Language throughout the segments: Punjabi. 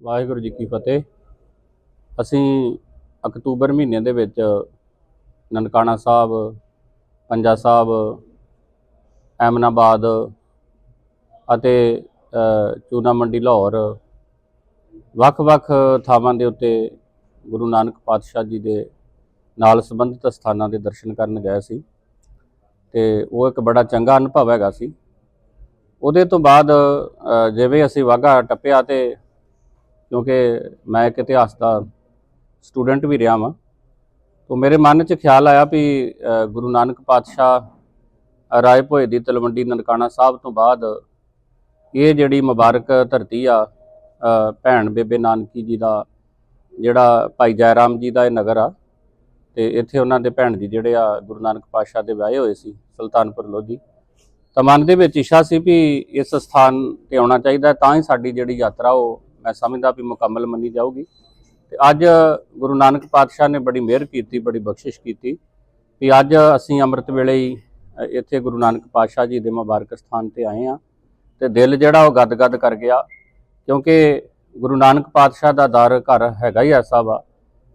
ਵਾਹਿਗੁਰੂ ਜੀ ਕੀ ਫਤਿਹ। ਅਸੀਂ ਅਕਤੂਬਰ ਮਹੀਨੇ ਦੇ ਵਿੱਚ ਨਨਕਾਣਾ ਸਾਹਿਬ, ਪੰਜਾ ਸਾਹਿਬ, ਐਮਨਾਬਾਦ ਅਤੇ ਚੂਨਾ ਮੰਡੀ ਲਾਹੌਰ ਵੱਖ-ਵੱਖ ਥਾਵਾਂ ਦੇ ਉੱਤੇ ਗੁਰੂ ਨਾਨਕ ਪਾਤਸ਼ਾਹ ਜੀ ਦੇ ਨਾਲ ਸੰਬੰਧਿਤ ਸਥਾਨਾਂ ਦੇ ਦਰਸ਼ਨ ਕਰਨ ਗਏ ਸੀ ਤੇ ਉਹ ਇੱਕ ਬੜਾ ਚੰਗਾ ਅਨੁਭਵ ਹੈਗਾ ਸੀ। ਉਹਦੇ ਤੋਂ ਬਾਅਦ ਜਿਵੇਂ ਅਸੀਂ ਵਾਹਗਾ ਟੱਪਿਆ ਤੇ ਕਿਉਂਕਿ ਮੈਂ ਇੱਕ ਇਤਿਹਾਸ ਦਾ ਸਟੂਡੈਂਟ ਵੀ ਰਿਹਾ ਵਾਂ। ਤੋਂ ਮੇਰੇ ਮਨ 'ਚ ਖਿਆਲ ਆਇਆ ਵੀ ਗੁਰੂ ਨਾਨਕ ਪਾਤਸ਼ਾਹ ਰਾਏ ਭੋਏ ਦੀ ਤਲਵੰਡੀ ਨਨਕਾਣਾ ਸਾਹਿਬ ਤੋਂ ਬਾਅਦ ਇਹ ਜਿਹੜੀ ਮੁਬਾਰਕ ਧਰਤੀ ਆ ਭੈਣ ਬੇਬੇ ਨਾਨਕੀ ਜੀ ਦਾ ਜਿਹੜਾ ਭਾਈ ਜੈਰਾਮ ਜੀ ਦਾ ਇਹ ਨਗਰ ਆ, ਤੇ ਇੱਥੇ ਉਹਨਾਂ ਦੇ ਭੈਣ ਜੀ ਜਿਹੜੇ ਆ, ਗੁਰੂ ਨਾਨਕ ਪਾਤਸ਼ਾਹ ਦੇ ਵਿਆਹੇ ਹੋਏ ਸੀ, ਸੁਲਤਾਨਪੁਰ ਲੋਧੀ। ਤਾਂ ਮਨ ਦੇ ਵਿੱਚ ਇੱਛਾ ਸੀ ਵੀ ਇਸ ਸਥਾਨ ਤੇ ਆਉਣਾ ਚਾਹੀਦਾ, ਤਾਂ ਹੀ ਸਾਡੀ ਜਿਹੜੀ ਯਾਤਰਾ ਉਹ ਮੈਂ ਸਮਝਦਾ ਵੀ ਮੁਕੰਮਲ ਮੰਨੀ ਜਾਊਗੀ। ਤੇ ਅੱਜ ਗੁਰੂ ਨਾਨਕ ਪਾਤਸ਼ਾਹ ਨੇ ਬੜੀ ਮਿਹਰ ਕੀਤੀ, ਬੜੀ ਬਖਸ਼ਿਸ਼ ਕੀਤੀ ਵੀ ਅੱਜ ਅਸੀਂ ਅੰਮ੍ਰਿਤ ਵੇਲੇ ਹੀ ਇੱਥੇ ਗੁਰੂ ਨਾਨਕ ਪਾਤਸ਼ਾਹ ਜੀ ਦੇ ਮੁਬਾਰਕ ਸਥਾਨ ਤੇ ਆਏ ਆ ਤੇ ਦਿਲ ਜਿਹੜਾ ਉਹ ਗਦਗਦ ਕਰ ਗਿਆ ਕਿਉਂਕਿ ਗੁਰੂ ਨਾਨਕ ਪਾਤਸ਼ਾਹ ਦਾ ਦਰ ਘਰ ਹੈਗਾ ਹੀ ਐਸਾ ਵਾ,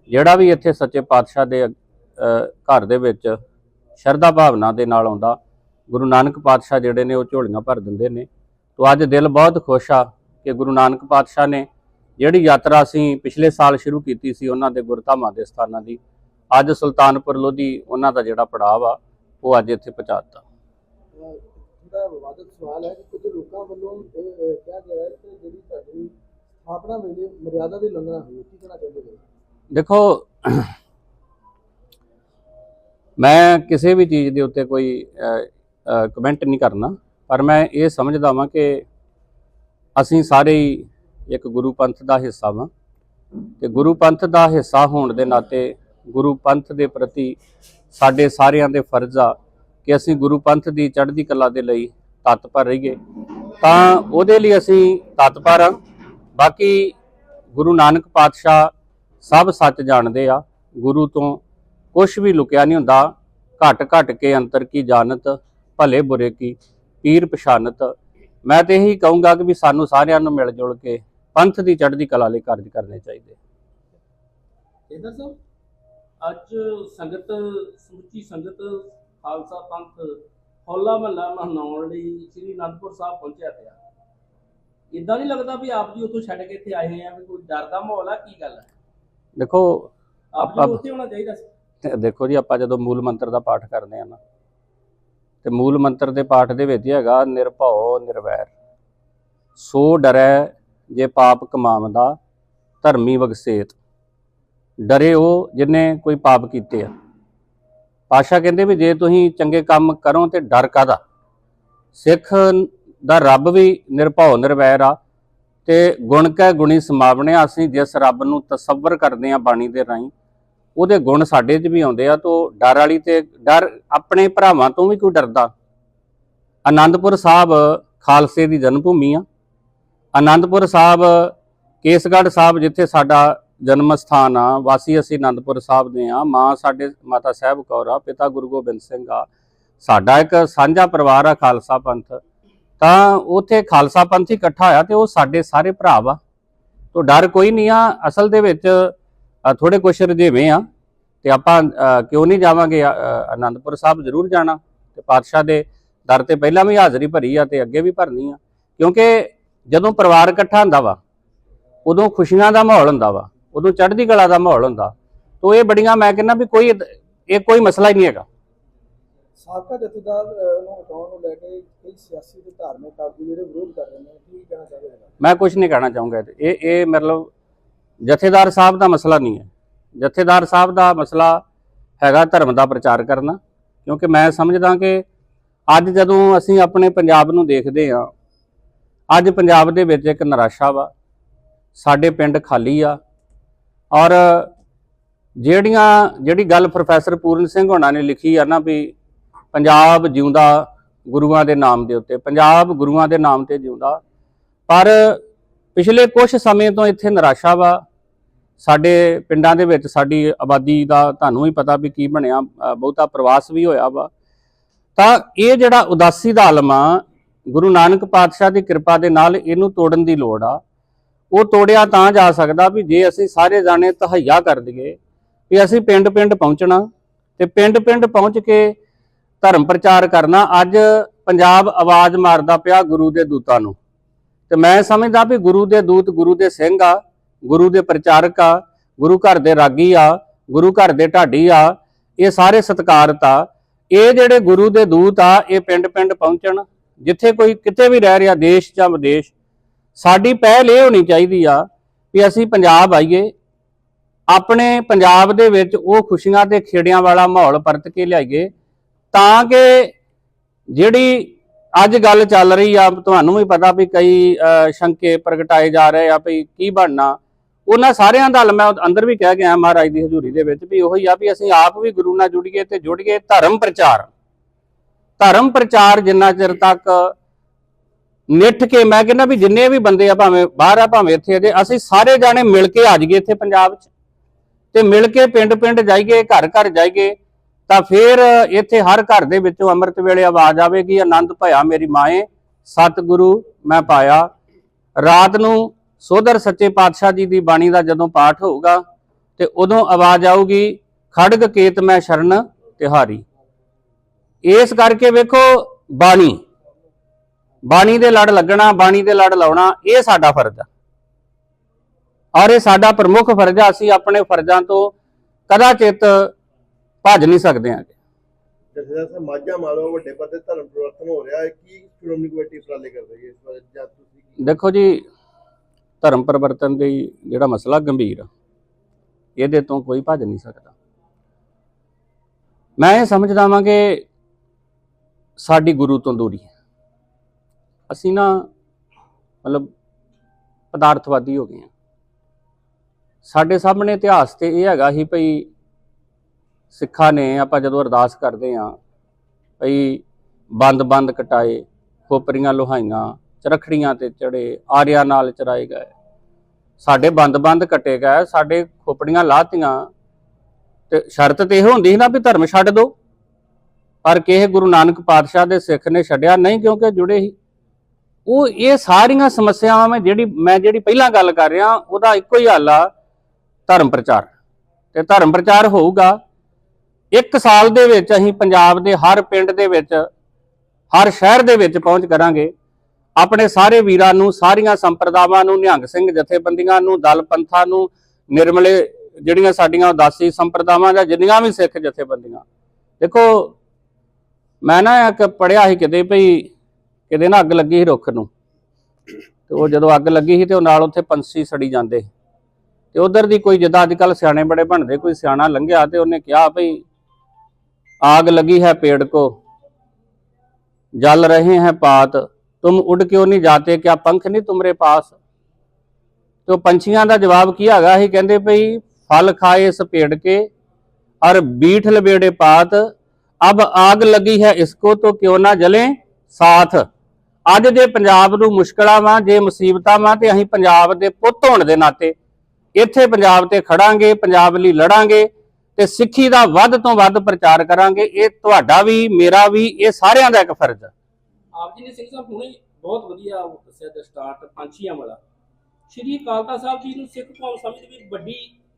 ਜਿਹੜਾ ਵੀ ਇੱਥੇ ਸੱਚੇ ਪਾਤਸ਼ਾਹ ਦੇ ਘਰ ਦੇ ਵਿੱਚ ਸ਼ਰਧਾ ਭਾਵਨਾ ਦੇ ਨਾਲ ਆਉਂਦਾ, ਗੁਰੂ ਨਾਨਕ ਪਾਤਸ਼ਾਹ ਜਿਹੜੇ ਨੇ ਉਹ ਝੋਲੀਆਂ ਭਰ ਦਿੰਦੇ ਨੇ। ਤੋਂ ਅੱਜ ਦਿਲ ਬਹੁਤ ਖੁਸ਼ ਆ ਕਿ ਗੁਰੂ ਨਾਨਕ ਪਾਤਸ਼ਾਹ ਨੇ ਜਿਹੜੀ ਯਾਤਰਾ ਅਸੀਂ ਪਿਛਲੇ ਸਾਲ ਸ਼ੁਰੂ ਕੀਤੀ ਸੀ ਉਹਨਾਂ ਦੇ ਗੁਰਧਾਮਾਂ ਦੇ ਸਥਾਨਾਂ ਦੀ ਅੱਜ ਸੁਲਤਾਨਪੁਰ ਲੋਧੀ ਉਹਨਾਂ ਦਾ ਜਿਹੜਾ ਪੜਾਅ ਵਾ ਉਹ ਅੱਜ ਇੱਥੇ ਪਹੁੰਚਾਤਾ ਥੋੜਾ ਵਿਵਾਦਤ ਸਵਾਲ ਹੈ ਕਿ ਕੁਝ ਲੋਕਾਂ ਵੱਲੋਂ ਕਿਹਾ ਗਿਆ ਹੈ ਕਿ ਜਿਹੜੀ ਸਾਡੀ ਸਥਾਪਨਾ ਵੇਲੇ ਮਰਿਆਦਾ ਦੀ ਉਲੰਘਣਾ ਹੋਈ ਹੈ। ਕੀ ਕਹਿਣਾ ਚਾਹੁੰਦੇ ਹੋ ਦੇਖੋ ਮੈਂ ਕਿਸੇ ਵੀ ਚੀਜ਼ ਦੇ ਉੱਤੇ ਕੋਈ ਕਮੈਂਟ ਨਹੀਂ ਕਰਨਾ ਪਰ ਮੈਂ ਇਹ ਸਮਝਦਾ ਵਾਂ ਕਿ ਅਸੀਂ ਸਾਰੇ ਹੀ ਇੱਕ ਗੁਰੂ ਪੰਥ ਦਾ ਹਿੱਸਾ ਵਾਂ ਤੇ ਗੁਰੂ ਪੰਥ ਦਾ ਹਿੱਸਾ ਹੋਣ ਦੇ ਨਾਤੇ ਗੁਰੂ ਪੰਥ ਦੇ ਪ੍ਰਤੀ ਸਾਡੇ ਸਾਰਿਆਂ ਦੇ ਫਰਜ਼ ਆ ਕਿ ਅਸੀਂ ਗੁਰੂ ਪੰਥ ਦੀ ਚੜ੍ਹਦੀ ਕਲਾ ਦੇ ਲਈ ਤਤਪਰ ਰਹੀਏ। ਤਾਂ ਉਹਦੇ ਲਈ ਅਸੀਂ ਤਤਪਰ ਹਾਂ ਬਾਕੀ ਗੁਰੂ ਨਾਨਕ ਪਾਤਸ਼ਾਹ ਸਭ ਸੱਚ ਜਾਣਦੇ ਆ। ਗੁਰੂ ਤੋਂ ਕੁਝ ਵੀ ਲੁਕਿਆ ਨਹੀਂ ਹੁੰਦਾ। ਘਟ ਘਟ ਕੇ ਅੰਤਰ ਕੀ ਜਾਣਤ, ਭਲੇ ਬੁਰੇ ਕੀ, ਪੀਰ ਪਛਾਨਤ ਮੈਂ ਤੇ ਇਹੀ ਕਹੂੰਗਾ ਕਿ ਵੀ ਸਾਨੂੰ ਸਾਰਿਆਂ ਨੂੰ ਮਿਲ ਜੁਲ ਕੇ ਪੰਥ ਦੀ ਚੜ੍ਹਦੀ ਕਲਾ ਲਈ ਕਾਰਜ ਕਰਨੇ ਚਾਹੀਦੇ। ਇਹਦਾ ਸਾਹਿਬ ਅੱਜ ਸੰਗਤ ਸਮੁੱਚੀ ਸੰਗਤ ਖਾਲਸਾ ਪੰਥ ਹੋਲਾ ਮਹੱਲਾ ਮਨਾਉਣ ਲਈ ਸ੍ਰੀ ਅਨੰਦਪੁਰ ਸਾਹਿਬ ਪਹੁੰਚਿਆ ਪਿਆ। ਇਦਾਂ ਨਹੀਂ ਲੱਗਦਾ ਵੀ ਆਪ ਜੀ ਉੱਥੋਂ ਛੱਡ ਕੇ ਇੱਥੇ ਆਏ ਆ ਵੀ ਕੋਈ ਡਰ ਦਾ ਮਾਹੌਲ ਆ ਕੀ ਗੱਲ ਹੈ ਦੇਖੋ ਆਪ ਜੀ ਆਪਾਂ- ਨੂੰ ਉੱਥੇ ਹੋਣਾ ਚਾਹੀਦਾ ਸੀ। ਤੇ ਦੇਖੋ ਜੀ ਆਪਾਂ ਜਦੋਂ ਮੂਲ ਮੰਤਰ ਦਾ ਪਾਠ ਕਰਦੇ ਆ ਨਾ ਤੇ ਮੂਲ ਮੰਤਰ ਦੇ ਪਾਠ ਦੇ ਵਿੱਚ ਹੈਗਾ, ਨਿਰਭਉ, ਨਿਰਵੈਰ। ਸੋ ਡਰੈ ਜੇ ਪਾਪ ਕਮਾਵਦਾ, ਧਰਮੀ ਵਗਸੇਤ। ਡਰੇ ਉਹ ਜਿਨੇ ਕੋਈ ਪਾਪ ਕੀਤੇ ਆ। ਪਾਸ਼ਾ ਕਹਿੰਦੇ ਵੀ ਜੇ ਤੁਸੀਂ ਚੰਗੇ ਕੰਮ ਕਰੋ ਤੇ ਡਰ ਕਾਦਾ ਸਿੱਖ ਦਾ ਰੱਬ ਵੀ ਨਿਰਭਉ, ਨਿਰਵੈਰ ਆ ਤੇ ਗੁਣ ਕੈ ਗੁਣੀ ਸਮਾਵਣੇ ਅਸੀਂ ਜਿਸ ਰੱਬ ਨੂੰ ਤਸੱਵਰ ਕਰਦੇ ਆ ਬਾਣੀ ਦੇ ਰਾਹੀਂ ਉਹਦੇ ਗੁਣ ਸਾਡੇ 'ਚ ਵੀ ਆਉਂਦੇ ਆ ਤੋਂ ਡਰ ਵਾਲੀ ਤੇ ਡਰ ਆਪਣੇ ਭਰਾਵਾਂ ਤੋਂ ਵੀ ਕੋਈ ਡਰਦਾ। ਆਨੰਦਪੁਰ ਸਾਹਿਬ ਖਾਲਸੇ ਦੀ ਜਨਮ ਭੂਮੀ ਆ। ਆਨੰਦਪੁਰ ਸਾਹਿਬ, ਕੇਸਗੜ੍ਹ ਸਾਹਿਬ ਜਿੱਥੇ ਸਾਡਾ ਜਨਮ ਸਥਾਨ ਆ, ਵਾਸੀ ਅਸੀਂ ਆਨੰਦਪੁਰ ਸਾਹਿਬ ਦੇ ਆ। ਮਾਂ ਸਾਡੇ ਮਾਤਾ ਸਾਹਿਬ ਕੌਰ ਆ, ਪਿਤਾ ਗੁਰੂ ਗੋਬਿੰਦ ਸਿੰਘ ਆ। ਸਾਡਾ ਇੱਕ ਸਾਂਝਾ ਪਰਿਵਾਰ ਆ ਖਾਲਸਾ ਪੰਥ। ਤਾਂ ਉਥੇ ਖਾਲਸਾ ਪੰਥ ਹੀ ਇਕੱਠਾ ਹੋਇਆ ਤੇ ਉਹ ਸਾਡੇ ਸਾਰੇ ਭਰਾ ਵਾ। ਤੋਂ ਡਰ ਕੋਈ ਨਹੀਂ ਆ। ਅਸਲ ਦੇ ਵਿੱਚ ਥੋੜੇ ਕੁਛ ਰਜੇਵੇਂ ਆ ਤੇ ਆਪਾਂ ਕਿਉਂ ਨਹੀਂ ਜਾਵਾਂਗੇ ਆਨੰਦਪੁਰ ਸਾਹਿਬ ਜ਼ਰੂਰ ਜਾਣਾ ਤੇ ਪਾਤਸ਼ਾਹ ਦੇ ਦਰ ਤੇ ਪਹਿਲਾਂ ਵੀ ਹਾਜ਼ਰੀ ਭਰੀ ਆ ਤੇ ਅੱਗੇ ਵੀ ਭਰਨੀ ਆ। ਕਿਉਂਕਿ ਜਦੋਂ ਪਰਿਵਾਰ ਇਕੱਠਾ ਹੁੰਦਾ ਵਾ ਉਦੋਂ ਖੁਸ਼ੀਆਂ ਦਾ ਮਾਹੌਲ ਹੁੰਦਾ ਵਾ ਉਦੋਂ ਚੜ੍ਹਦੀ ਕਲਾ ਦਾ ਮਾਹੌਲ ਹੁੰਦਾ। ਤੋਂ ਇਹ ਬੜੀਆਂ ਮੈਂ ਕਹਿੰਦਾ ਵੀ ਕੋਈ ਇਹ ਕੋਈ ਮਸਲਾ ਹੀ ਨਹੀਂ ਹੈਗਾ। ਸਾਬਕਾ ਜਥੇਦਾਰ ਨੂੰ ਹਟਾਉਣ ਨੂੰ ਲੈ ਕੇ ਕਈ ਸਿਆਸੀ ਤੇ ਧਾਰਮਿਕ ਆਗੂ ਜਿਹੜੇ ਵਿਰੋਧ ਕਰ ਰਹੇ ਨੇ ਕੀ ਕਹਿਣਾ ਚਾਹੁੰਦੇ ਹੋ ਮੈਂ ਕੁਝ ਨਹੀਂ ਕਹਿਣਾ ਚਾਹੂੰਗਾ। ਇਹ ਇਹ ਮਤਲਬ ਜਥੇਦਾਰ ਸਾਹਿਬ ਦਾ ਮਸਲਾ ਨਹੀਂ ਹੈ। ਜਥੇਦਾਰ ਸਾਹਿਬ ਦਾ ਮਸਲਾ ਹੈਗਾ ਧਰਮ ਦਾ ਪ੍ਰਚਾਰ ਕਰਨਾ, ਕਿਉਂਕਿ ਮੈਂ ਸਮਝਦਾ ਕਿ ਅੱਜ ਜਦੋਂ ਅਸੀਂ ਆਪਣੇ ਪੰਜਾਬ ਨੂੰ ਦੇਖਦੇ ਹਾਂ, ਅੱਜ ਪੰਜਾਬ ਦੇ ਵਿੱਚ ਇੱਕ ਨਿਰਾਸ਼ਾ ਵਾ। ਸਾਡੇ ਪਿੰਡ ਖਾਲੀ ਆ। ਔਰ ਜਿਹੜੀਆਂ, ਜਿਹੜੀ ਗੱਲ ਪ੍ਰੋਫੈਸਰ ਪੂਰਨ ਸਿੰਘ ਹੋਣਾ ਨੇ ਲਿਖੀ ਆ ਨਾ ਵੀ ਪੰਜਾਬ ਜਿਉਂਦਾ ਗੁਰੂਆਂ ਦੇ ਨਾਮ ਦੇ ਉੱਤੇ, ਪੰਜਾਬ ਗੁਰੂਆਂ ਦੇ ਨਾਮ ਤੇ ਜਿਉਂਦਾ, ਪਰ ਪਿਛਲੇ ਕੁਝ ਸਮੇਂ ਤੋਂ ਇੱਥੇ ਨਿਰਾਸ਼ਾ ਵਾ। ਸਾਡੇ ਪਿੰਡਾਂ ਦੇ ਵਿੱਚ ਸਾਡੀ ਆਬਾਦੀ ਦਾ ਤੁਹਾਨੂੰ ਹੀ ਪਤਾ ਵੀ ਕੀ ਬਣਿਆ ਬਹੁਤਾ ਪ੍ਰਵਾਸ ਵੀ ਹੋਇਆ ਵਾ। ਤਾਂ ਇਹ ਜਿਹੜਾ ਉਦਾਸੀ ਦਾ ਆਲਮ ਆ, ਗੁਰੂ ਨਾਨਕ ਪਾਤਸ਼ਾਹ ਦੀ ਕਿਰਪਾ ਦੇ ਨਾਲ ਇਹਨੂੰ ਤੋੜਨ ਦੀ ਲੋੜ ਆ। ਉਹ ਤੋੜਿਆ ਤਾਂ ਜਾ ਸਕਦਾ ਵੀ ਜੇ ਅਸੀਂ ਸਾਰੇ ਜਾਣੇ ਤਹਈਆ ਕਰ ਦਈਏ ਵੀ ਅਸੀਂ ਪਿੰਡ-ਪਿੰਡ ਪਹੁੰਚਣਾ ਤੇ ਪਿੰਡ-ਪਿੰਡ ਪਹੁੰਚ ਕੇ ਧਰਮ ਪ੍ਰਚਾਰ ਕਰਨਾ, ਅੱਜ ਪੰਜਾਬ ਆਵਾਜ਼ ਮਾਰਦਾ ਪਿਆ ਗੁਰੂ ਦੇ ਦੂਤਾਂ ਨੂੰ। ਤੇ ਮੈਂ ਸਮਝਦਾ ਵੀ ਗੁਰੂ ਦੇ ਦੂਤ, ਗੁਰੂ ਦੇ ਸਿੰਘ ਆ, ਗੁਰੂ ਦੇ ਪ੍ਰਚਾਰਕ ਆ, ਗੁਰੂ ਘਰ ਦੇ ਰਾਗੀ ਆ, ਗੁਰੂ ਘਰ ਦੇ ਢਾਡੀ ਆ, ਇਹ ਸਾਰੇ ਸਤਿਕਾਰਤ ਆ ਇਹ ਜਿਹੜੇ ਗੁਰੂ ਦੇ ਦੂਤ ਆ, ਇਹ ਪਿੰਡ-ਪਿੰਡ ਪਹੁੰਚਣ, ਜਿੱਥੇ ਕੋਈ ਕਿਤੇ ਵੀ ਰਹਿ ਰਿਹਾ, ਦੇਸ਼ ਜਾਂ ਵਿਦੇਸ਼, ਸਾਡੀ ਪਹਿਲ ਇਹ ਹੋਣੀ ਚਾਹੀਦੀ ਆ ਵੀ ਅਸੀਂ ਪੰਜਾਬ ਆਈਏ, ਆਪਣੇ ਪੰਜਾਬ ਦੇ ਵਿੱਚ ਉਹ ਖੁਸ਼ੀਆਂ ਤੇ ਖੇੜਿਆਂ ਵਾਲਾ ਮਾਹੌਲ ਪਰਤ ਕੇ ਲਿਆਈਏ, ਤਾਂ ਕਿ ਜਿਹੜੀ ਅੱਜ ਗੱਲ ਚੱਲ ਰਹੀ ਆ, ਤੁਹਾਨੂੰ ਵੀ ਪਤਾ ਵੀ ਕਈ ਸ਼ੰਕੇ ਪ੍ਰਗਟਾਏ ਜਾ ਰਹੇ ਆ ਵੀ ਕੀ ਬਣਨਾ। ਉਹਨਾਂ ਸਾਰਿਆਂ ਦਾ ਹੱਲ ਮੈਂ ਅੰਦਰ ਵੀ ਕਹਿ ਗਿਆ ਮਹਾਰਾਜ ਦੀ ਹਜ਼ੂਰੀ ਦੇ ਵਿੱਚ ਵੀ ਉਹੀ ਆ ਵੀ ਅਸੀਂ ਆਪ ਵੀ ਗੁਰੂ ਨਾਲ ਜੁੜੀਏ ਤੇ ਜੁੜੀਏ ਧਰਮ ਪ੍ਰਚਾਰ। ਧਰਮ ਪ੍ਰਚਾਰ ਜਿੰਨਾ ਚਿਰ ਤੱਕ ਨਿੱਠ ਕੇ ਮੈਂ ਕਹਿੰਦਾ ਵੀ ਜਿੰਨੇ ਵੀ ਬੰਦੇ ਆ ਭਾਵੇਂ ਬਾਹਰ ਆ, ਭਾਵੇਂ ਇੱਥੇ ਆ ਅਸੀਂ ਸਾਰੇ ਜਾਣੇ ਮਿਲ ਕੇ ਆ ਜਾਈਏ ਇੱਥੇ ਪੰਜਾਬ 'ਚ, ਤੇ ਮਿਲ ਕੇ ਪਿੰਡ-ਪਿੰਡ ਜਾਈਏ, ਘਰ-ਘਰ ਜਾਈਏ ਤਾਂ ਫਿਰ ਇੱਥੇ ਹਰ ਘਰ ਦੇ ਵਿੱਚੋਂ ਅੰਮ੍ਰਿਤ ਵੇਲੇ ਆਵਾਜ਼ ਆਵੇਗੀ ਆਨੰਦ ਭਇਆ ਮੇਰੀ ਮਾਏ, ਸਤਿਗੁਰੂ ਮੈਂ ਪਾਇਆ। ਰਾਤ ਨੂੰ ਸੋਦਰ ਸੱਚੇ ਪਾਤਸ਼ਾਹ ਜੀ ਦੀ ਬਾਣੀ ਦਾ ਜਦੋਂ ਪਾਠ ਹੋਊਗਾ ਤੇ ਉਦੋਂ ਆਵਾਜ਼ ਆਊਗੀ, ਖੜਗ ਕੇਤ ਮੈਂ ਸ਼ਰਨ ਤਿਹਾਰੀ। ਇਸ ਕਰਕੇ ਵੇਖੋ ਬਾਣੀ ਬਾਣੀ ਦੇ ਲੜ ਲੱਗਣਾ, ਬਾਣੀ ਦੇ ਲੜ ਲਾਉਣਾ, ਇਹ ਸਾਡਾ ਫਰਜ਼ ਆ। ਔਰ ਇਹ ਸਾਡਾ ਪ੍ਰਮੁੱਖ ਫਰਜ਼ ਆ, ਅਸੀਂ ਆਪਣੇ ਫਰਜ਼ਾਂ ਤੋਂ ਕਦਾਚਿਤ ਭੱਜ ਨਹੀਂ ਸਕਦੇ ਹਾਂ ਜਥੇਦਾਰ ਸਾਹਿਬ ਮਾਝਾ ਮਾਲਵਾ ਵੱਡੇ ਪੱਧਰ ਤੇ ਧਰਮ ਪਰਿਵਰਤਨ ਹੋ ਰਿਹਾ ਹੈ। ਕੀ ਸ਼੍ਰੋਮਣੀ ਕਮੇਟੀ ਉਪਰਾਲੇ ਕਰ ਰਹੀ ਹੈ ਇਸ ਬਾਰੇ? ਜਾਂ ਤੁਸੀਂ ਕੀ- ਦੇਖੋ ਜੀ ਧਰਮ ਪਰਿਵਰਤਨ ਦੀ ਜਿਹੜਾ ਮਸਲਾ ਗੰਭੀਰ ਆ ਇਹਦੇ ਤੋਂ ਕੋਈ ਭੱਜ ਨਹੀਂ ਸਕਦਾ। ਮੈਂ ਇਹ ਸਮਝਦਾ ਵਾਂ ਕਿ ਸਾਡੀ ਗੁਰੂ ਤੋਂ ਦੂਰੀ ਹੈ। ਅਸੀਂ ਨਾ ਮਤਲਬ ਪਦਾਰਥਵਾਦੀ ਹੋ ਗਏ ਹਾਂ। ਸਾਡੇ ਸਾਹਮਣੇ ਇਤਿਹਾਸ ਤੇ ਇਹ ਹੈਗਾ ਸੀ ਭਈ ਸਿੱਖਾਂ ਨੇ ਆਪਾਂ ਜਦੋਂ ਅਰਦਾਸ ਕਰਦੇ ਹਾਂ, ਭਈ ਬੰਦ-ਬੰਦ ਕਟਾਏ, ਖੋਪਰੀਆਂ ਲੋਹਾਈਆਂ, ਚਰਖੜੀਆਂ ਤੇ ਚੜੇ, ਆਰਿਆਂ ਨਾਲ ਚਰਾਏ ਗਏ। ਸਾਡੇ ਬੰਦ-ਬੰਦ ਕਟੇ ਗਏ, ਸਾਡੇ ਖੋਪੜੀਆਂ ਲਾਤੀਆਂ। ਤੇ ਸ਼ਰਤ ਤੇ ਇਹ ਹੁੰਦੀ ਸੀ ਨਾ ਵੀ ਧਰਮ ਛੱਡ ਦਿਓ ਪਰ ਕਿਸੇ ਗੁਰੂ ਨਾਨਕ ਪਾਤਸ਼ਾਹ ਦੇ ਸਿੱਖ ਨੇ ਛੱਡਿਆ ਨਹੀਂ ਕਿਉਂਕਿ ਜੁੜੇ ਸੀ। ਉਹ ਇਹ ਸਾਰੀਆਂ ਸਮੱਸਿਆਵਾਂ ਮੈਂ ਜਿਹੜੀ ਮੈਂ ਜਿਹੜੀ ਪਹਿਲਾਂ ਗੱਲ ਕਰ ਰਿਹਾ, ਉਹਦਾ ਇੱਕੋ ਹੀ ਹੱਲ ਆ ਧਰਮ ਪ੍ਰਚਾਰ। ਤੇ ਧਰਮ ਪ੍ਰਚਾਰ ਹੋਊਗਾ ਇੱਕ ਸਾਲ ਦੇ ਵਿੱਚ ਅਸੀਂ ਪੰਜਾਬ ਦੇ ਹਰ ਪਿੰਡ ਦੇ ਵਿੱਚ, ਹਰ ਸ਼ਹਿਰ ਦੇ ਵਿੱਚ ਪਹੁੰਚ ਕਰਾਂਗੇ। ਆਪਣੇ ਸਾਰੇ ਵੀਰਾਂ ਨੂੰ, ਸਾਰੀਆਂ ਸੰਪਰਦਾਵਾਂ ਨੂੰ, ਨਿਹੰਗ ਸਿੰਘ ਜਥੇਬੰਦੀਆਂ ਨੂੰ, ਦਲ ਪੰਥਾਂ ਨੂੰ, ਨਿਰਮਲੇ ਜਿਹੜੀਆਂ ਸਾਡੀਆਂ ਉਦਾਸੀ ਸੰਪਰਦਾਵਾਂ ਜਾਂ ਜਿੰਨੀਆਂ ਵੀ ਸਿੱਖ ਜਥੇਬੰਦੀਆਂ। ਦੇਖੋ, ਮੈਂ ਨਾ ਇੱਕ ਪੜਿਆ ਸੀ ਕਿਤੇ ਭਈ ਕਿਤੇ ਨਾ ਅੱਗ ਲੱਗੀ ਸੀ ਰੁੱਖ ਨੂੰ। ਤੇ ਉਹ ਜਦੋਂ ਅੱਗ ਲੱਗੀ ਸੀ ਤੇ ਉਹ ਨਾਲ ਉੱਥੇ ਪੰਛੀ ਸੜੀ ਜਾਂਦੇ ਤੇ ਉਧਰ ਦੀ ਕੋਈ ਜਿੱਦਾਂ ਅੱਜ ਕੱਲ ਸਿਆਣੇ ਬੜੇ ਬਣਦੇ, ਕੋਈ ਸਿਆਣਾ ਲੰਘਿਆ ਤੇ ਉਹਨੇ ਕਿਹਾ ਭਈ आग लगी है पेड़ को जल रहे हैं पात तुम उड़ क्यों नहीं जाते क्या पंख नहीं तुम्हारे पास तो पंछियां ਦਾ ਜਵਾਬ ਕੀ ਹੈਗਾ ਸੀ ਕਹਿੰਦੇ ਭਈ ਫਲ ਖਾਏ ਇਸ ਪੇੜ ਕੇ और बीठ लबेड़े पात अब आग लगी है इसको तो क्यों ना जले साथ ਅੱਜ ਜੇ ਪੰਜਾਬ ਨੂੰ ਮੁਸ਼ਕਲਾਂ ਵਾਂ ਜੇ ਮੁਸੀਬਤਾਂ ਵਾਂ ਤੇ ਅਸੀਂ ਪੰਜਾਬ ਦੇ ਪੁੱਤ ਹੋਣ ਦੇ ਨਾਤੇ ਇੱਥੇ ਪੰਜਾਬ ਤੇ ਖੜਾਂਗੇ ਪੰਜਾਬ ਲਈ ਲੜਾਂਗੇ ਤੇ ਸਿੱਖੀ ਦਾ ਵੱਧ ਤੋਂ ਵੱਧ ਪ੍ਰਚਾਰ ਕਰਾਂਗੇ। ਇਹ ਤੁਹਾਡਾ ਵੀ ਮੇਰਾ ਵੀ ਇਹ ਸਾਰਿਆਂ ਦਾ ਇੱਕ ਫਰਜ਼ ਹੈ ਆਪ ਜੀ ਨੇ ਸਿੰਘ ਸਾਹਿਬ ਹੁਣੇ ਬਹੁਤ ਵਧੀਆ ਉਹ ਦੱਸਿਆ ਤੇ ਸਟਾਰਟ ਪੰਛੀਆਂ ਵਾਲਾ। ਸ਼੍ਰੀ ਅਕਾਲ ਤਖਤ ਸਾਹਿਬ ਜੀ ਨੂੰ ਸਿੱਖ ਕੌਮ ਸਮਝ ਵੀ ਵੱਡੀ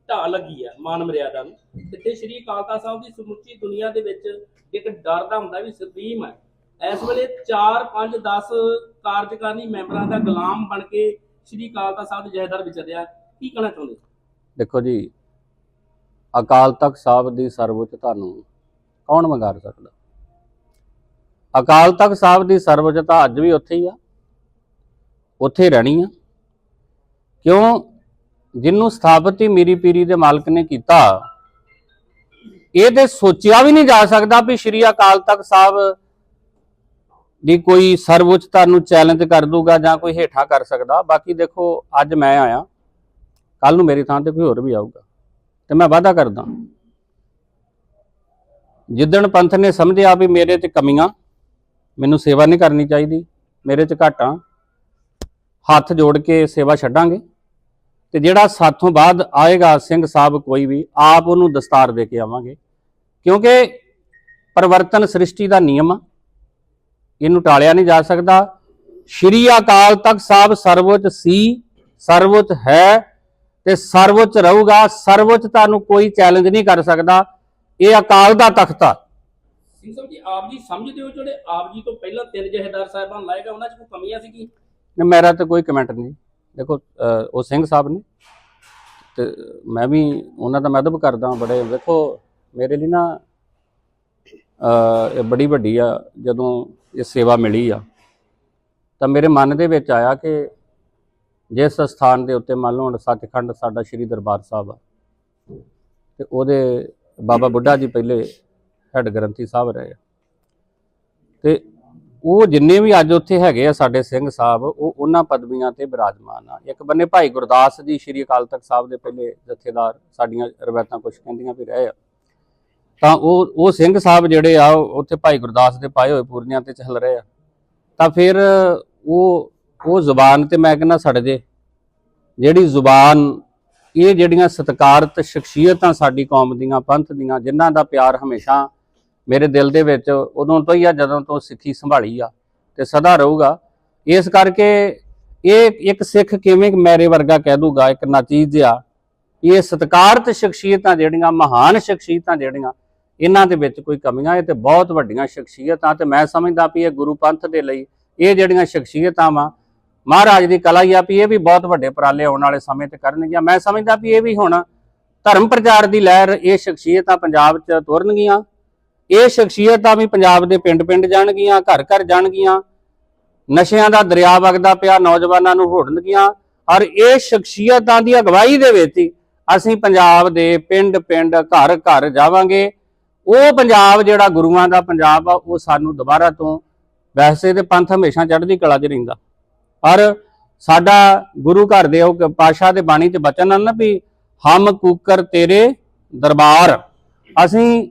ਢਾਹ ਲੱਗੀ ਆ ਮਾਨ ਮਰਿਆਦਾ ਨੂੰ। ਤੇ ਤੇ ਸ਼੍ਰੀ ਅਕਾਲ ਤਖਤ ਸਾਹਿਬ ਦੀ ਸਮੁੱਚੀ ਦੁਨੀਆ ਦੇ ਵਿੱਚ ਇੱਕ ਡਰ ਦਾ ਹੁੰਦਾ ਵੀ ਸੁਪਰੀਮ ਹੈ ਇਸ ਵੇਲੇ 4 5 10 ਕਾਰਜਕਾਰਨੀ ਮੈਂਬਰਾਂ ਦਾ ਗੁਲਾਮ ਬਣ ਕੇ ਸ਼੍ਰੀ ਅਕਾਲ ਤਖਤ ਸਾਹਿਬ ਦੇ ਜਹੇਦਾਰ ਵਿਚਰਿਆ ਕੀ ਕਹਿਣਾ ਚਾਹੁੰਦੇ ਦੇਖੋ ਜੀ ਅਕਾਲ ਤਖਤ ਸਾਹਿਬ ਦੀ ਸਰਵਉੱਚ ਤੁਹਾਨੂੰ ਕੌਣ ਮੰਗਾਰ ਸਕਦਾ? ਅਕਾਲ ਤਖਤ ਸਾਹਿਬ ਦੀ ਸਰਵਉੱਚਤਾ ਅੱਜ ਵੀ ਉੱਥੇ ਹੀ ਆ। ਉੱਥੇ ਰਹਿਣੀ ਆ। ਕਿਉਂ? ਜਿਹਨੂੰ ਸਥਾਪਿਤ ਹੀ ਮੀਰੀ ਪੀਰੀ ਦੇ ਮਾਲਕ ਨੇ ਕੀਤਾ, ਇਹ ਤੇ ਸੋਚਿਆ ਵੀ ਨਹੀਂ ਜਾ ਸਕਦਾ ਵੀ ਸ਼੍ਰੀ ਅਕਾਲ ਤਖਤ ਸਾਹਿਬ ਦੀ ਕੋਈ ਸਰਵਉੱਚਤਾ ਨੂੰ ਚੈਲੰਜ ਕਰ ਦੂਗਾ ਜਾਂ ਕੋਈ ਹੇਠਾਂ ਕਰ ਸਕਦਾ। ਬਾਕੀ ਦੇਖੋ, ਅੱਜ ਮੈਂ ਆਇਆ। ਕੱਲ ਨੂੰ ਮੇਰੀ ਥਾਂ ਤੇ ਕੋਈ ਹੋਰ ਵੀ ਆਊਗਾ। ਤੇ ਮੈਂ ਵਾਅਦਾ ਕਰਦਾ। ਜਿੱਦਣ ਪੰਥ ਨੇ ਸਮਝਿਆ ਵੀ ਮੇਰੇ 'ਚ ਕਮੀਆਂ, ਮੈਨੂੰ ਸੇਵਾ ਨਹੀਂ ਕਰਨੀ ਚਾਹੀਦੀ, ਮੇਰੇ 'ਚ ਘਾਟਾਂ, ਹੱਥ ਜੋੜ ਕੇ ਸੇਵਾ ਛੱਡਾਂਗੇ। ਤੇ ਜਿਹੜਾ ਸਾਥੋਂ ਬਾਅਦ ਆਏਗਾ ਸਿੰਘ ਸਾਹਿਬ ਕੋਈ ਵੀ, ਆਪ ਉਹਨੂੰ ਦਸਤਾਰ ਦੇ ਕੇ ਆਵਾਂਗੇ। ਕਿਉਂਕਿ ਪਰਿਵਰਤਨ ਸ੍ਰਿਸ਼ਟੀ ਦਾ ਨਿਯਮ ਆ। ਇਹਨੂੰ ਟਾਲਿਆ ਨਹੀਂ ਜਾ ਸਕਦਾ। ਸ਼੍ਰੀ ਅਕਾਲ ਤਖਤ ਸਾਹਿਬ ਸਰਵਉੱਚ ਸੀ, ਸਰਵਉੱਚ ਹੈ ਤੇ ਸਰਵਉੱਚ ਰਹੂਗਾ ਸਰਵਉੱਚ ਤੁਹਾਨੂੰ ਕੋਈ ਚੈਲੰਜ ਨਹੀਂ ਕਰ ਸਕਦਾ। ਇਹ ਅਕਾਲ ਦਾ ਤਖਤ ਆ। ਸਿੰਘ ਸਾਹਿਬ ਜੀ ਆਪ ਜੀ ਸਮਝਦੇ ਹੋ ਜਿਹੜੇ ਆਪ ਜੀ ਤੋਂ ਪਹਿਲਾਂ ਤਿੰਨ ਜਹੇਦਾਰ ਸਾਹਿਬਾਨ ਲਾਏਗਾ ਉਹਨਾਂ 'ਚ ਕੋਈ ਕਮੀਆਂ ਸੀ ਕੀ ਨਹੀਂ, ਮੇਰਾ ਤਾਂ ਕੋਈ ਕਮੈਂਟ ਨਹੀਂ। ਦੇਖੋ ਉਹ ਸਿੰਘ ਸਾਹਿਬ ਨੇ ਤੇ ਮੈਂ ਵੀ ਉਹਨਾਂ ਦਾ ਮਦਦ ਕਰਦਾ ਬੜੇ। ਵੇਖੋ ਮੇਰੇ ਲਈ ਨਾ ਇਹ ਬੜੀ ਵੱਡੀ ਆ ਜਦੋਂ ਇਹ ਸੇਵਾ ਮਿਲੀ ਆ ਤਾਂ ਮੇਰੇ ਮਨ ਦੇ ਵਿੱਚ ਆਇਆ ਕਿ ਜਿਸ ਸਥਾਨ ਦੇ ਉੱਤੇ ਮੰਨ ਲਓ ਹੁਣ ਸੱਚਖੰਡ ਸਾਡਾ ਸ੍ਰੀ ਦਰਬਾਰ ਸਾਹਿਬ ਆ, ਤੇ ਉਹਦੇ ਬਾਬਾ ਬੁੱਢਾ ਜੀ ਪਹਿਲੇ ਹੈੱਡ ਗ੍ਰੰਥੀ ਸਾਹਿਬ ਰਹੇ ਆ। ਤੇ ਉਹ ਜਿੰਨੇ ਵੀ ਅੱਜ ਉੱਥੇ ਹੈਗੇ ਆ ਸਾਡੇ ਸਿੰਘ ਸਾਹਿਬ, ਉਹ ਉਹਨਾਂ ਪਦਵੀਆਂ ਤੇ ਬਿਰਾਜਮਾਨ ਆ। ਇੱਕ ਬੰਨੇ ਭਾਈ ਗੁਰਦਾਸ ਜੀ ਸ਼੍ਰੀ ਅਕਾਲ ਤਖਤ ਸਾਹਿਬ ਦੇ ਪਹਿਲੇ ਜਥੇਦਾਰ ਸਾਡੀਆਂ ਰਵਾਇਤਾਂ ਕੁਝ ਕਹਿੰਦੀਆਂ ਵੀ ਰਹੇ ਆ। ਤਾਂ ਉਹ ਉਹ ਸਿੰਘ ਸਾਹਿਬ ਜਿਹੜੇ ਆ, ਉਹ ਉੱਥੇ ਭਾਈ ਗੁਰਦਾਸ ਦੇ ਪਾਏ ਹੋਏ ਪੂਰਨਿਆਂ ਤੇ ਚੱਲ ਰਹੇ ਆ। ਤਾਂ ਫਿਰ ਉਹ ਉਹ ਜ਼ੁਬਾਨ ਤੇ ਮੈਂ ਕਹਿੰਦਾ ਸੜ ਜੇ। ਜਿਹੜੀ ਜ਼ੁਬਾਨ, ਇਹ ਜਿਹੜੀਆਂ ਸਤਿਕਾਰਤ ਸ਼ਖਸੀਅਤਾਂ ਸਾਡੀ ਕੌਮ ਦੀਆਂ, ਪੰਥ ਦੀਆਂ, ਜਿਨ੍ਹਾਂ ਦਾ ਪਿਆਰ ਹਮੇਸ਼ਾ ਮੇਰੇ ਦਿਲ ਦੇ ਵਿੱਚ ਉਦੋਂ ਤੋਂ ਹੀ ਆ, ਜਦੋਂ ਤੋਂ ਸਿੱਖੀ ਸੰਭਾਲੀ ਆ ਤੇ ਸਦਾ ਰਹੂਗਾ। ਇਸ ਕਰਕੇ ਇਹ ਇੱਕ ਸਿੱਖ ਕਿਵੇਂ ਮੇਰੇ ਵਰਗਾ ਕਹਿ ਦੂਗਾ, ਇੱਕ ਨਾਚੀਜ਼ ਆ ਇਹ ਸਤਿਕਾਰਤ ਸ਼ਖਸੀਅਤਾਂ ਜਿਹੜੀਆਂ, ਮਹਾਨ ਸ਼ਖਸੀਅਤਾਂ ਜਿਹੜੀਆਂ, ਇਹਨਾਂ ਦੇ ਵਿੱਚ ਕੋਈ ਕਮੀਆਂ, ਇਹ ਤੇ ਬਹੁਤ ਵੱਡੀਆਂ ਸ਼ਖਸੀਅਤਾਂ ਤੇ ਮੈਂ ਸਮਝਦਾ ਵੀ ਇਹ ਗੁਰੂ ਪੰਥ ਦੇ ਲਈ ਇਹ ਜਿਹੜੀਆਂ ਸ਼ਖਸੀਅਤਾਂ ਵਾ ਮਹਾਰਾਜ ਦੀ ਕਲਾ ਹੀ ਆ ਵੀ ਇਹ ਵੀ ਬਹੁਤ ਵੱਡੇ ਉਪਰਾਲੇ ਆਉਣ ਵਾਲੇ ਸਮੇਂ ਤੇ ਕਰਨਗੀਆਂ। ਮੈਂ ਸਮਝਦਾ ਵੀ ਇਹ ਵੀ ਹੁਣ ਧਰਮ ਪ੍ਰਚਾਰ ਦੀ ਲਹਿਰ, ਇਹ ਸ਼ਖਸੀਅਤਾਂ ਪੰਜਾਬ 'ਚ ਤੁਰਨਗੀਆਂ। ਇਹ ਸ਼ਖਸੀਅਤਾਂ ਵੀ ਪੰਜਾਬ ਦੇ ਪਿੰਡ-ਪਿੰਡ ਜਾਣਗੀਆਂ, ਘਰ-ਘਰ ਜਾਣਗੀਆਂ। ਨਸ਼ਿਆਂ ਦਾ ਦਰਿਆ ਵਗਦਾ ਪਿਆ, ਨੌਜਵਾਨਾਂ ਨੂੰ ਹੋੜਨਗੀਆਂ। ਔਰ ਇਹ ਸ਼ਖਸੀਅਤਾਂ ਦੀ ਅਗਵਾਈ ਦੇ ਵਿੱਚ ਹੀ ਅਸੀਂ ਪੰਜਾਬ ਦੇ ਪਿੰਡ-ਪਿੰਡ, ਘਰ-ਘਰ ਜਾਵਾਂਗੇ। ਉਹ ਪੰਜਾਬ ਜਿਹੜਾ ਗੁਰੂਆਂ ਦਾ ਪੰਜਾਬ ਆ, ਉਹ ਸਾਨੂੰ ਦੁਬਾਰਾ ਤੋਂ ਵੈਸੇ ਤੇ ਪੰਥ ਹਮੇਸ਼ਾ ਚੜ੍ਹਦੀ ਕਲਾ 'ਚ ਰਹਿੰਦਾ। ਔਰ ਸਾਡਾ ਗੁਰੂ ਘਰ ਦੇ ਉਹ ਪਾਸ਼ਾ ਦੇ ਬਾਣੀ 'ਚ ਬਚਨ ਹਨ ਨਾ ਵੀ ਹਮ ਕੂਕਰ ਤੇਰੇ ਦਰਬਾਰ। ਅਸੀਂ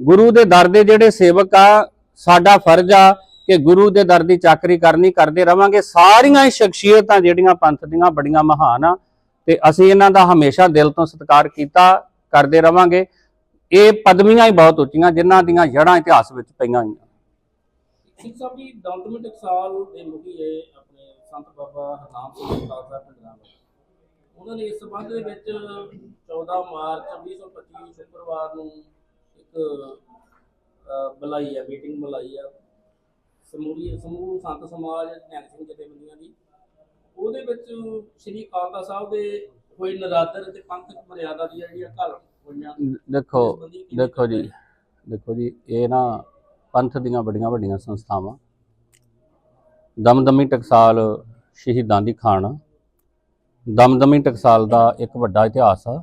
ਗੁਰੂ ਦੇ ਦਰ ਦੇ ਜਿਹੜੇ ਸੇਵਕ ਆ, ਸਾਡਾ ਫਰਜ਼ ਆ ਕਿ ਗੁਰੂ ਦੇ ਦਰ ਦੀ ਚਾਕਰੀ ਕਰਨੀ, ਕਰਦੇ ਰਵਾਂਗੇ। ਸਾਰੀਆਂ ਹੀ ਸ਼ਖਸੀਅਤਾਂ ਜਿਹੜੀਆਂ ਪੰਥ ਦੀਆਂ ਬੜੀਆਂ ਮਹਾਨ ਆ ਤੇ ਅਸੀਂ ਇਹਨਾਂ ਦਾ ਹਮੇਸ਼ਾ ਦਿਲ ਤੋਂ ਸਤਿਕਾਰ ਕੀਤਾ, ਕਰਦੇ ਰਵਾਂਗੇ। ਇਹ ਪਦਮੀਆਂ ਹੀ ਬਹੁਤ ਉੱਚੀਆਂ ਜਿਨ੍ਹਾਂ ਦੀਆਂ ਜੜ੍ਹਾਂ ਇਤਿਹਾਸ ਵਿੱਚ ਪਈਆਂ ਹੋਈਆਂ। ਸਿੰਘ ਸਾਹਿਬ ਜੀ ਦੰਦਮੀ ਟਕਸਾਲ ਦੇ ਮੁਖੀ ਹੈ ਆਪਣੇ ਸੰਤ ਬਾਬਾ ਹਰਨਾਮ ਸਿੰਘ ਖਾਲਸਾ ਪਿੰਡਰਾਮ ਉਹਨਾਂ ਨੇ ਇਸ ਸੰਬੰਧ ਦੇ ਵਿੱਚ 14 ਮਾਰਚ 2025 ਸ਼ੁੱਕਰਵਾਰ ਨੂੰ ਇੱਕ ਬੁਲਾਈ ਹੈ ਮੀਟਿੰਗ ਬੁਲਾਈ ਆ। ਸਮੂਹ ਸਮੂਹ ਸੰਤ ਸਮਾਜ ਨਿਹੰਗ ਸਿੰਘ ਜਥੇਬੰਦੀਆਂ ਦੀ। ਉਹਦੇ ਵਿੱਚ ਸ਼੍ਰੀ ਕਾਲਕਾ ਸਾਹਿਬ ਦੇ ਹੋਏ ਨਰਾਦਰ ਤੇ ਪੰਥਕ ਮਰਿਆਦਾ ਦੀ ਜਿਹੜੀਆਂ ਘਾਲ ਹੋਈਆਂ। ਦੇਖੋ ਦੇਖੋ ਜੀ ਦੇਖੋ ਜੀ ਇਹ ਨਾ ਪੰਥ ਦੀਆਂ ਬੜੀਆਂ ਵੱਡੀਆਂ ਸੰਸਥਾਵਾਂ ਦਮਦਮੀ ਟਕਸਾਲ ਸ਼ਹੀਦਾਂ ਦੀ ਖਾਣ। ਦਮਦਮੀ ਟਕਸਾਲ ਦਾ ਇੱਕ ਵੱਡਾ ਇਤਿਹਾਸ। ਆ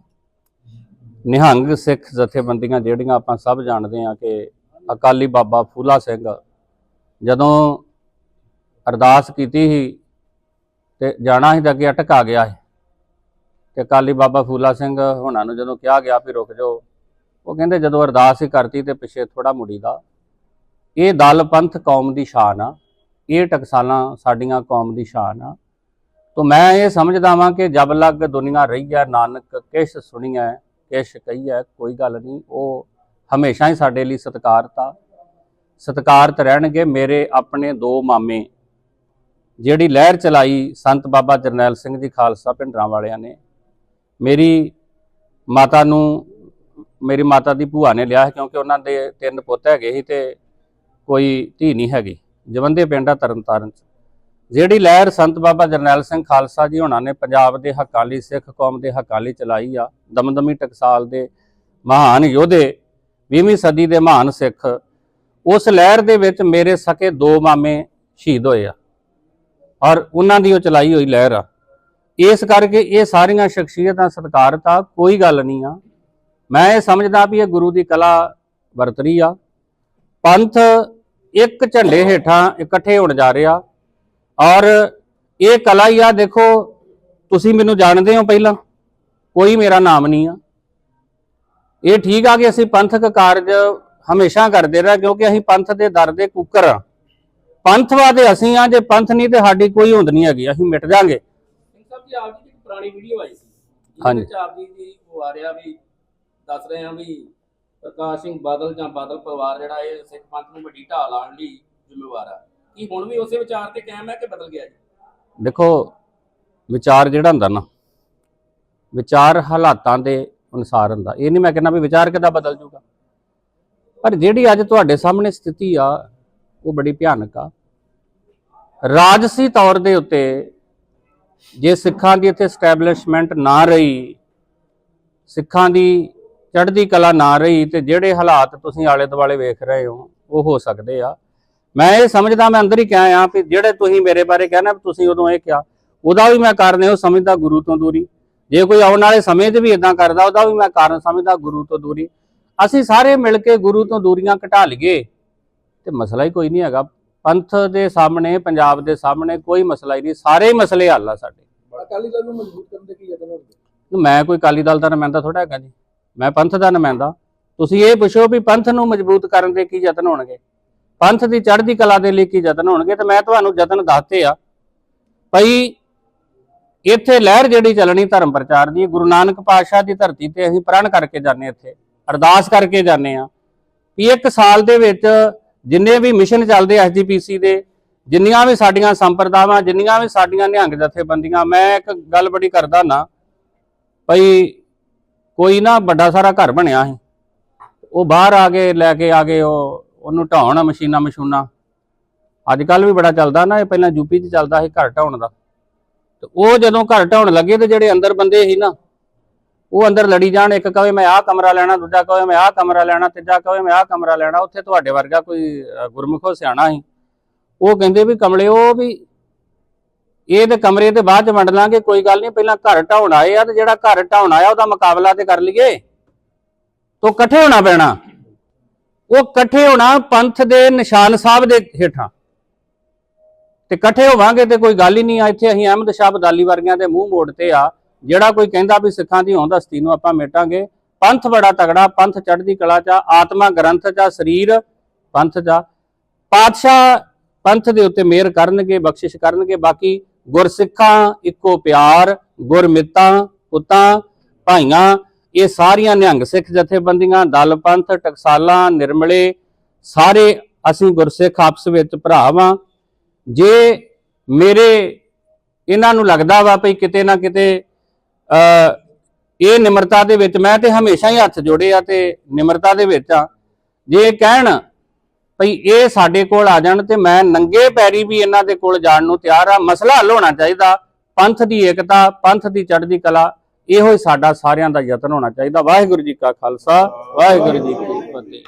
ਨਿਹੰਗ ਸਿੱਖ ਜਥੇਬੰਦੀਆਂ ਜਿਹੜੀਆਂ ਆਪਾਂ ਸਭ ਜਾਣਦੇ ਆ ਕਿ ਅਕਾਲੀ ਬਾਬਾ ਫੂਲਾ ਸਿੰਘ ਜਦੋਂ ਅਰਦਾਸ ਕੀਤੀ ਸੀ ਤੇ ਜਾਣਾ ਸੀ ਤਾਂ ਅੱਗੇ ਅਟਕ ਆ ਗਿਆ ਸੀ। ਤੇ ਅਕਾਲੀ ਬਾਬਾ ਫੂਲਾ ਸਿੰਘ ਹੁਣਾਂ ਨੂੰ ਜਦੋਂ ਕਿਹਾ ਗਿਆ ਵੀ ਰੁਕ ਜਾਓ, ਉਹ ਕਹਿੰਦੇ ਜਦੋਂ ਅਰਦਾਸ ਹੀ ਕਰਤੀ ਤੇ ਪਿੱਛੇ ਥੋੜਾ ਮੁੜੀਦਾ ਇਹ ਦਲ ਪੰਥ ਕੌਮ ਦੀ ਸ਼ਾਨ ਆ। ਇਹ ਟਕਸਾਲਾਂ ਸਾਡੀਆਂ ਕੌਮ ਦੀ ਸ਼ਾਨ ਆ। ਤੋ ਮੈਂ ਇਹ ਸਮਝਦਾ ਵਾਂ ਕਿ ਜਬ ਲਗ ਦੁਨੀਆ ਰਹੀ ਹੈ, ਨਾਨਕ ਕਿਛ ਸੁਣੀਐ ਕਿਛ ਕਹੀਐ ਕੋਈ ਗੱਲ ਨਹੀਂ, ਉਹ ਹਮੇਸ਼ਾ ਹੀ ਸਾਡੇ ਲਈ ਸਤਿਕਾਰਤਾ ਸਤਿਕਾਰਤ ਰਹਿਣਗੇ ਮੇਰੇ ਆਪਣੇ ਦੋ ਮਾਮੇ, ਜਿਹੜੀ ਲਹਿਰ ਚਲਾਈ ਸੰਤ ਬਾਬਾ ਜਰਨੈਲ ਸਿੰਘ ਜੀ ਖਾਲਸਾ ਪਿੰਡਰਾਂ ਵਾਲਿਆਂ ਨੇ। ਮੇਰੀ ਮਾਤਾ ਨੂੰ, ਮੇਰੀ ਮਾਤਾ ਦੀ ਭੂਆ ਨੇ ਲਿਆ ਕਿਉਂਕਿ ਉਹਨਾਂ ਦੇ ਤਿੰਨ ਪੁੱਤ ਹੈਗੇ ਸੀ ਤੇ ਕੋਈ ਧੀ ਨਹੀਂ ਹੈਗੀ। ਜਵੰਦੇ ਪਿੰਡ ਆ ਤਰਨਤਾਰਨ ਚ। ਜਿਹੜੀ ਲਹਿਰ ਸੰਤ ਬਾਬਾ ਜਰਨੈਲ ਸਿੰਘ ਖਾਲਸਾ ਜੀ ਹੋਣਾ ਨੇ ਪੰਜਾਬ ਦੇ ਹੱਕਾਂ ਲਈ ਸਿੱਖ ਕੌਮ ਦੇ ਹੱਕਾਂ ਲਈ ਚਲਾਈ ਆ, ਦਮਦਮੀ ਟਕਸਾਲ ਦੇ ਮਹਾਨ ਯੋਧੇ 20ਵੀਂ ਸਦੀ ਦੇ ਮਹਾਨ ਸਿੱਖ, ਉਸ ਲਹਿਰ ਦੇ ਵਿੱਚ ਮੇਰੇ ਸਕੇ ਦੋ ਮਾਮੇ ਸ਼ਹੀਦ ਹੋਏ ਆ। ਔਰ ਉਹਨਾਂ ਦੀ ਉਹ ਚਲਾਈ ਹੋਈ ਲਹਿਰ ਆ। ਇਸ ਕਰਕੇ ਇਹ ਸਾਰੀਆਂ ਸ਼ਖਸੀਅਤਾਂ, ਸਤਿਕਾਰਤ ਕੋਈ ਗੱਲ ਨਹੀਂ ਆ। ਮੈਂ ਇਹ ਸਮਝਦਾ ਵੀ ਇਹ ਗੁਰੂ ਦੀ ਕਲਾ ਵਰਤਰੀ ਆ। ਪੰਥ ਇੱਕ ਝੰਡੇ ਹੇਠਾਂ ਇਕੱਠੇ ਹੋਣ ਜਾ ਰਿਹਾ। ਔਰ ਇਹ ਕਲਾ ਹੀ ਆ ਦੇਖੋ ਤੁਸੀਂ ਮੈਨੂੰ ਜਾਣਦੇ ਹੋ ਪਹਿਲਾਂ ਕੋਈ ਮੇਰਾ ਨਾਮ ਨਹੀਂ ਆ। ਇਹ ਠੀਕ ਆ ਕਿ ਅਸੀਂ ਪੰਥਕ ਕਾਰਜ ਹਮੇਸ਼ਾ ਕਰਦੇ ਰਹੇ ਕਿਉਂਕਿ ਅਸੀਂ ਪੰਥ ਦੇ ਦਰ ਦੇ ਕੁੱਕਰ ਆ। ਪੰਥਵਾਦੇ ਅਸੀਂ ਆ ਜੇ ਪੰਥ ਨਹੀਂ ਤੇ ਸਾਡੀ ਕੋਈ ਹੁੰਦ ਨਹੀਂ ਹੈਗੀ ਅਸੀਂ ਮਿਟ ਜਾਾਂਗੇ। ਸਿੰਘ ਸਾਹਿਬ ਜੀ ਆਪ ਜੀ ਦੀ ਇੱਕ ਪੁਰਾਣੀ ਵੀਡੀਓ ਆਈ ਸੀ ਹਾਂਜੀ। ਜੀ ਦੀ ਉਹ ਆ ਰਿਹਾ ਵੀ ਦੱਸ ਰਹੇ ਆ ਵੀ ਪ੍ਰਕਾਸ਼ ਸਿੰਘ ਬਾਦਲ ਜਾਂ ਬਾਦਲ ਪਰਿਵਾਰ ਜਿਹੜਾ ਇਹ ਸਿੱਖ ਪੰਥ ਨੂੰ ਵੱਡੀ ਢਾਲ ਲਾਉਣ ਲਈ ਜ਼ਿੰਮੇਵਾਰ ਆ। ਕੀ ਹੁਣ ਵੀ ਉਸੇ ਵਿਚਾਰ ਤੇ ਕਾਇਮ ਹੈ ਕਿ ਬਦਲ ਗਿਆ ਜੀ? ਦੇਖੋ, ਵਿਚਾਰ ਜਿਹੜਾ ਹੁੰਦਾ ਨਾ, ਵਿਚਾਰ ਹਾਲਾਤਾਂ ਦੇ ਅਨੁਸਾਰ ਹੁੰਦਾ। ਇਹ ਨਹੀਂ ਮੈਂ ਕਹਿੰਦਾ ਵੀ ਵਿਚਾਰ ਕਿੱਦਾਂ ਬਦਲ ਜੂਗਾ। ਪਰ ਜਿਹੜੀ ਅੱਜ ਤੁਹਾਡੇ ਸਾਹਮਣੇ ਸਥਿਤੀ ਆ, ਉਹ ਬੜੀ ਭਿਆਨਕ ਆ। ਰਾਜਸੀ ਤੌਰ ਦੇ ਉੱਤੇ ਜੇ ਸਿੱਖਾਂ ਦੀ ਇੱਥੇ ਸਟੈਬਲਿਸ਼ਮੈਂਟ ਨਾ ਰਹੀ, ਸਿੱਖਾਂ ਦੀ ਚੜ੍ਹਦੀ ਕਲਾ ਨਾ ਰਹੀ ਤੇ ਜਿਹੜੇ ਹਾਲਾਤ ਤੁਸੀਂ ਆਲੇ ਦੁਆਲੇ ਵੇਖ ਰਹੇ ਹੋ ਉਹ ਹੋ ਸਕਦੇ ਆ। ਮੈਂ ਇਹ ਸਮਝਦਾ ਮੈਂ ਅੰਦਰ ਹੀ ਕਿਹਾ ਆ ਕਿ ਜਿਹੜੇ ਤੁਸੀਂ ਮੇਰੇ ਬਾਰੇ ਕਹਿਣਾ ਵੀ ਤੁਸੀਂ ਉਦੋਂ ਇਹ ਕਿਹਾ ਉਹਦਾ ਵੀ ਮੈਂ ਕਾਰਨ ਇਹੋ ਸਮਝਦਾ ਗੁਰੂ ਤੋਂ ਦੂਰੀ। ਜੇ ਕੋਈ ਆਉਣ ਵਾਲੇ ਸਮੇਂ 'ਚ ਵੀ ਇਦਾਂ ਕਰਦਾ ਉਹਦਾ ਵੀ ਮੈਂ ਕਾਰਨ ਸਮਝਦਾ ਗੁਰੂ ਤੋਂ ਦੂਰੀ। ਅਸੀਂ ਸਾਰੇ ਮਿਲ ਕੇ ਗੁਰੂ ਤੋਂ ਦੂਰੀਆਂ ਘਟਾ ਲਈਏ ਤੇ ਮਸਲਾ ਹੀ ਕੋਈ ਨਹੀਂ ਹੈਗਾ। ਪੰਥ ਦੇ ਸਾਹਮਣੇ ਪੰਜਾਬ ਦੇ ਸਾਹਮਣੇ ਕੋਈ ਮਸਲਾ ਹੀ ਨਹੀਂ ਸਾਰੇ ਹੀ ਮਸਲੇ ਹੱਲ ਆ ਸਾਡੇ। ਅਕਾਲੀ ਦਲ ਨੂੰ ਮਜ਼ਬੂਤ ਕਰਨ ਦੇ ਕੀ ਯਤਨ ਹੋਣਗੇ? ਮੈਂ ਕੋਈ ਕਾਲੀ ਦਲ ਦਾ ਨੁਮਾਇੰਦਾ ਥੋੜਾ ਹੈਗਾ ਜੀ। ਮੈਂ ਪੰਥ ਦਾ ਨੁਮਾਇੰਦਾ। ਤੁਸੀਂ ਇਹ ਪੁੱਛੋ ਵੀ ਪੰਥ ਨੂੰ ਮਜ਼ਬੂਤ ਕਰਨ ਦੇ ਕੀ ਯਤਨ ਹੋਣਗੇ? ਪੰਥ ਦੀ ਚੜ੍ਹਦੀ ਕਲਾ ਦੇ ਲਈ ਕੀ ਯਤਨ ਹੋਣਗੇ? ਤੇ ਮੈਂ ਤੁਹਾਨੂੰ ਯਤਨ ਦੱਸਤੇ ਆ। ਭਈ ਇੱਥੇ ਲਹਿਰ ਜਿਹੜੀ ਚੱਲਣੀ ਧਰਮ ਪ੍ਰਚਾਰ ਦੀ, ਗੁਰੂ ਨਾਨਕ ਪਾਤਸ਼ਾਹ ਦੀ ਧਰਤੀ ਤੇ ਅਸੀਂ ਪ੍ਰਣ ਕਰਕੇ ਜਾਂਦੇ ਇੱਥੇ, ਅਰਦਾਸ ਕਰਕੇ ਜਾਂਦੇ ਆ ਵੀ ਇੱਕ ਸਾਲ ਦੇ ਵਿੱਚ ਜਿੰਨੇ ਵੀ ਮਿਸ਼ਨ ਚੱਲਦੇ ਐਸਜੀਪੀਸੀ ਦੇ, ਜਿੰਨੀਆਂ ਵੀ ਸਾਡੀਆਂ ਸੰਪਰਦਾਵਾਂ, ਜਿੰਨੀਆਂ ਵੀ ਸਾਡੀਆਂ ਨਿਹੰਗ ਜਥੇਬੰਦੀਆਂ, ਮੈਂ ਇੱਕ ਗੱਲ ਬੜੀ ਕਰਦਾ ਨਾ, ਭਈ ਕੋਈ ਨਾ ਵੱਡਾ ਸਾਰਾ ਘਰ ਬਣਿਆ ਸੀ। ਉਹ ਬਾਹਰ ਆ ਕੇ ਲੈ ਕੇ ਆ ਗਏ ਉਹ ਉਹਨੂੰ ਢਾਉਣ ਮਸ਼ੀਨਾਂ ਮਸ਼ੂਨਾਂ। ਅੱਜ ਕੱਲ ਵੀ ਬੜਾ ਚੱਲਦਾ ਨਾ ਇਹ ਪਹਿਲਾਂ ਯੂਪੀ 'ਚ ਚੱਲਦਾ ਸੀ ਘਰ ਢਾਉਣ ਦਾ। ਤੇ ਉਹ ਜਦੋਂ ਘਰ ਢਾਉਣ ਲੱਗੇ ਤੇ ਜਿਹੜੇ ਅੰਦਰ ਬੰਦੇ ਸੀ ਨਾ ਉਹ ਅੰਦਰ ਲੜੀ ਜਾਣ ਇੱਕ ਕਹੇ ਮੈਂ ਆਹ ਕਮਰਾ ਲੈਣਾ ਦੂਜਾ ਕਹੇ ਮੈਂ ਆਹ ਕਮਰਾ ਲੈਣਾ ਤੀਜਾ ਕਹੇ ਮੈਂ ਆਹ ਕਮਰਾ ਲੈਣਾ ਉੱਥੇ ਤੁਹਾਡੇ ਵਰਗਾ ਕੋਈ ਅ, ਗੁਰਮੁਖੋ ਸਿਆਣਾ ਸੀ। ਉਹ ਕਹਿੰਦੇ ਵੀ ਕਮਲੇ ਉਹ ਵੀ ਇਹ ਤੇ ਕਮਰੇ ਤੇ ਬਾਅਦ ਚ ਵੰਡ ਲਾਂਗੇ, ਕੋਈ ਗੱਲ ਨਹੀਂ, ਪਹਿਲਾਂ ਘਰ ਢਾਉਣ ਆਏ ਆ ਤੇ ਜਿਹੜਾ ਘਰ ਢਾਉਣ ਆਇਆ ਉਹਦਾ ਮੁਕਾਬਲਾ ਤੇ ਕਰ ਲਈਏ। ਤੋ ਇਕੱਠੇ ਹੋਣਾ ਪੈਣਾ। ਉਹ ਇਕੱਠੇ ਹੋਣਾ ਪੰਥ ਦੇ ਨਿਸ਼ਾਨ ਸਾਹਿਬ ਦੇ ਹੇਠਾਂ। ਤੇ ਇਕੱਠੇ ਹੋਵਾਂਗੇ ਤੇ ਕੋਈ ਗੱਲ ਹੀ ਨਹੀਂ ਆ, ਇੱਥੇ ਅਸੀਂ ਅਹਿਮਦ ਸ਼ਾਹ ਬਦਾਲੀ ਵਰਗਿਆਂ ਦੇ ਮੂੰਹ ਮੋੜ ਤੇ ਆ। ਜਿਹੜਾ ਕੋਈ ਕਹਿੰਦਾ ਵੀ ਸਿੱਖਾਂ ਦੀ ਹੋਂਦ ਹਸਤੀ ਨੂੰ ਆਪਾਂ ਮੇਟਾਂਗੇ। ਪੰਥ ਬੜਾ ਤਗੜਾ, ਪੰਥ ਚੜ੍ਹਦੀ ਕਲਾ ਚ ਆਤਮਾ ਗ੍ਰੰਥ ਚ ਸਰੀਰ ਪੰਥ ਦਾ ਪਾਤਸ਼ਾਹ ਪੰਥ ਦੇ ਉੱਤੇ ਮਿਹਰ ਕਰਨਗੇ, ਬਖਸ਼ਿਸ਼ ਕਰਨਗੇ, ਬਾਕੀ ਗੁਰਸਿੱਖਾਂ ਇੱਕੋ ਪਿਆਰ ਗੁਰਮਿੱਤਾਂ ਪੁੱਤਾਂ, ਭਾਈਆਂ, ਇਹ ਸਾਰੀਆਂ ਨਿਹੰਗ ਸਿੱਖ ਜਥੇਬੰਦੀਆਂ, ਦਲ, ਪੰਥ, ਟਕਸਾਲਾਂ, ਨਿਰਮਲੇ, ਸਾਰੇ ਅਸੀਂ ਗੁਰਸਿੱਖ ਆਪਸ ਵਿੱਚ ਭਰਾ ਵਾਂ। ਜੇ ਮੇਰੇ ਇਹਨਾਂ ਨੂੰ ਲੱਗਦਾ ਵਾ ਭਈ ਕਿਤੇ ਨਾ ਕਿਤੇ ਇਹ ਨਿਮਰਤਾ ਦੇ ਵਿੱਚ ਮੈਂ ਤੇ ਹਮੇਸ਼ਾ ਹੀ ਹੱਥ ਜੋੜੇ ਆ ਤੇ ਨਿਮਰਤਾ ਦੇ ਵਿੱਚ ਆ। ਜੇ ਕਹਿਣ ਭਈ ਇਹ ਸਾਡੇ ਕੋਲ ਆ ਜਾਣ ਤੇ ਮੈਂ ਨੰਗੇ ਪੈਰੀ ਵੀ ਇਹਨਾਂ ਦੇ ਕੋਲ ਜਾਣ ਨੂੰ ਤਿਆਰ ਆ। ਮਸਲਾ ਹੱਲ ਹੋਣਾ ਚਾਹੀਦਾ। ਪੰਥ ਦੀ ਏਕਤਾ, ਪੰਥ ਦੀ ਚੜ੍ਹਦੀ ਕਲਾ, ਇਹੋ ਹੀ ਸਾਡਾ ਸਾਰਿਆਂ ਦਾ ਯਤਨ ਹੋਣਾ ਚਾਹੀਦਾ। ਵਾਹਿਗੁਰੂ ਜੀ ਕਾ ਖਾਲਸਾ, ਵਾਹਿਗੁਰੂ ਜੀ ਕੀ ਫਤਿਹ।